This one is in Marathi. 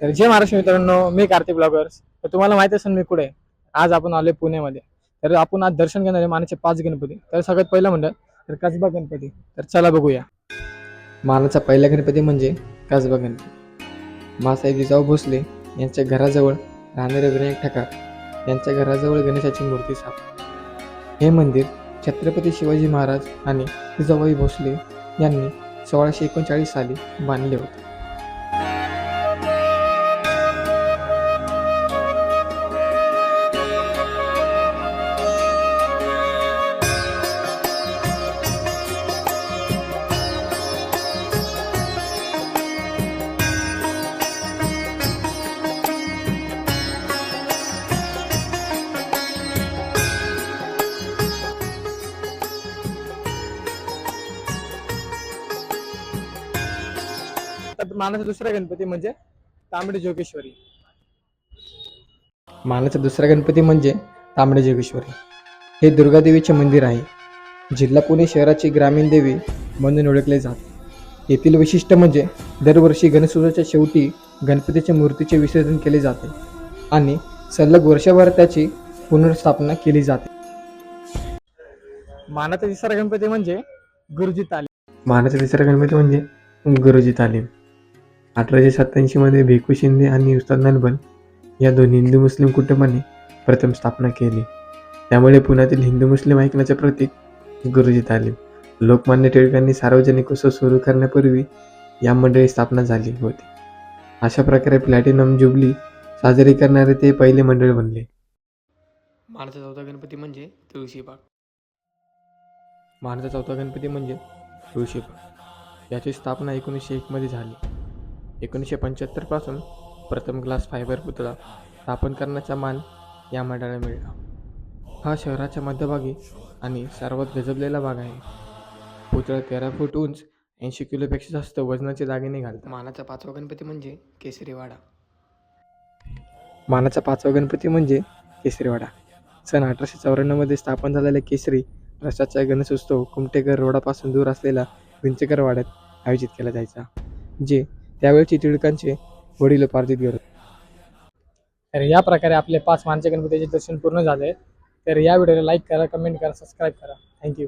तर जय महाराष्ट्र मित्रांनो मी कार्तिक ब्लॉगर्स. तर तुम्हाला माहिती असेल मी कुठे आज आपण आलोय पुण्यामध्ये तर आपण आज दर्शन घेणार आहे मानाचे पाच गणपती. तर सगळ्यात पहिलं म्हणलं तर कसबा गणपती. तर चला बघूया. मानाचा पहिला गणपती म्हणजे कसबा गणपती. मासाहेब जिजाऊ भोसले यांच्या घराजवळ राहणारे विनायक ठाकर यांच्या घराजवळ गणेशाची मूर्ती साप हे मंदिर छत्रपती शिवाजी महाराज आणि जिजाबाई भोसले यांनी सोळाशे एकोणचाळीस साली बांधले होते. मानाचा दुसरा गणपती म्हणजे तांबडी जोगेश्वरी. मानाचा दुसरा गणपती म्हणजे तांबडे जोगेश्वरी. हे दुर्गादेवीचे मंदिर आहे. जिल्हा पुणे शहराची ग्रामीण देवी म्हणून ओळखले जाते. येथील वैशिष्ट्य म्हणजे दरवर्षी गणेशोत्सवाच्या शेवटी गणपतीच्या मूर्तीचे विसर्जन केले जाते आणि सलग वर्षभर त्याची पुनर्स्थापना केली जाते. मानाचा तिसरा गणपती म्हणजे गुरुजी तालीम. मानाचा तिसरा गणपती म्हणजे गुरुजी तालीम. अठराशे सत्याऐंशीमध्ये भिकू शिंदे आणि उस्ताद नलबन या दोन हिंदू मुस्लिम कुटुंबाने प्रथम स्थापना केली. त्यामुळे पुण्यातील हिंदू मुस्लिम ऐकण्याचे प्रतीक गुरुजी तालीम. लोकमान्य टिळकांनी सार्वजनिक उत्सव सुरू करण्यापूर्वी या मंडळी स्थापना झाली होती. अशा प्रकारे प्लॅटिनम जुबली साजरी करणारे ते पहिले मंडळ बनले. मानाचा चौथा गणपती म्हणजे तुळशीबाग मानाचा चौथा गणपती म्हणजे तुळशीबाग याची स्थापना एकोणीसशे एकमध्ये झाली. एकोणीसशे पंच्याहत्तरपासून प्रथम ग्लास फायबर पुतळा स्थापन करण्याचा मान या मंडळाला मिळाला. हा शहराच्या मध्यभागी आणि सर्वात गजबलेला भाग आहे. पुतळा तेरा फूट उंच ऐंशी किलोपेक्षा जास्त वजनाचे दागिने घालतात. मानाचा पाचवा गणपती म्हणजे केसरीवाडा. मानाचा पाचवा गणपती म्हणजे केसरीवाडा. सन अठराशे चौऱ्याण्णवमध्ये स्थापन झालेल्या केसरी रसाचा गणेशोत्सव कुमटेकर रोडापासून दूर असलेला विंचकर वाड्यात आयोजित केला जायचा जे त्यावेळची टिळकांचे वडिलोपार्जित घर तर या प्रकारे आपले पाच मानचे गणपतीचे दर्शन पूर्ण झाले. तर या व्हिडिओला लाईक करा कमेंट करा सबस्क्राईब करा. थँक्यू